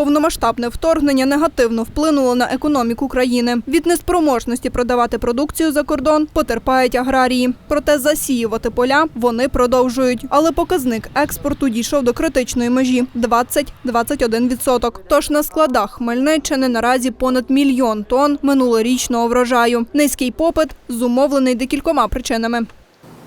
Повномасштабне вторгнення негативно вплинуло на економіку країни. Від неспроможності продавати продукцію за кордон потерпають аграрії. Проте засіювати поля вони продовжують. Але показник експорту дійшов до критичної межі 20-21%. Тож на складах Хмельниччини наразі понад мільйон тонн минулорічного врожаю. Низький попит зумовлений декількома причинами.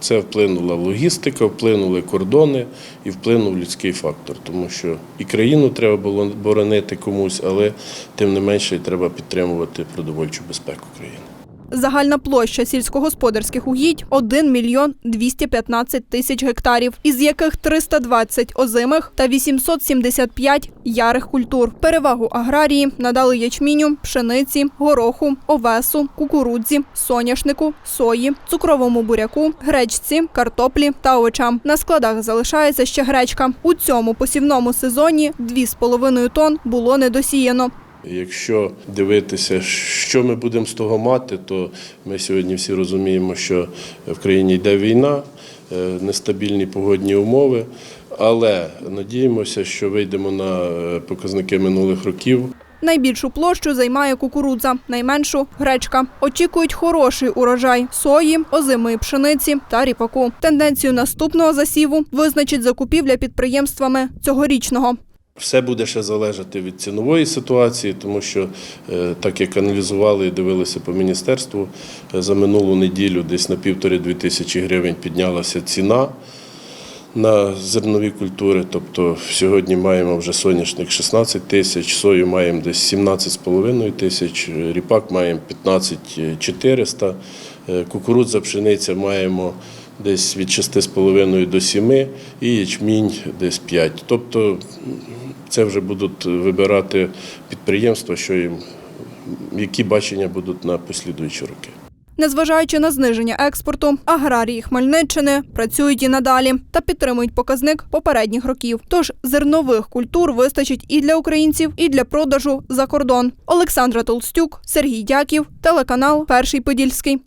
Це вплинула логістика, вплинули кордони і вплинув людський фактор, тому що і країну треба було боронити комусь, але тим не менше треба підтримувати продовольчу безпеку країни. Загальна площа сільськогосподарських угідь 1 мільйон 215 тисяч гектарів, із яких 320 озимих та 875 ярих культур. Перевагу аграрії надали ячміню, пшениці, гороху, овесу, кукурудзі, соняшнику, сої, цукровому буряку, гречці, картоплі та овочам. На складах залишається ще гречка. У цьому посівному сезоні 2,5 тонн було недосіяно. Якщо дивитися, що ми будемо з того мати, то ми сьогодні всі розуміємо, що в країні йде війна, е, нестабільні погодні умови, але надіємося, що вийдемо на е, показники минулих років. Найбільшу площу займає кукурудза, найменшу гречка. Очікують хороший урожай сої, озимої пшениці та ріпаку. Тенденцію наступного засіву визначить закупівля підприємствами цьогорічного. Все буде ще залежати від цінової ситуації, тому що е, так як аналізували і дивилися по міністерству, е, за минулу неділю десь на півтори-дві тисячі гривень піднялася ціна на зернові культури. Тобто сьогодні маємо вже соняшник 16 тисяч, сою маємо десь 17,5 тисяч, ріпак маємо 15 400, е, кукурудза, пшениця маємо десь від 6,5 до 7 і ячмінь десь 5. Тобто це вже будуть вибирати підприємства, що їм, які бачення будуть на послідуючі роки. Незважаючи на зниження експорту, аграрії Хмельниччини працюють і надалі та підтримують показник попередніх років. Тож зернових культур вистачить і для українців, і для продажу за кордон. Олександра Толстюк, Сергій Дяків, телеканал Перший Подільський.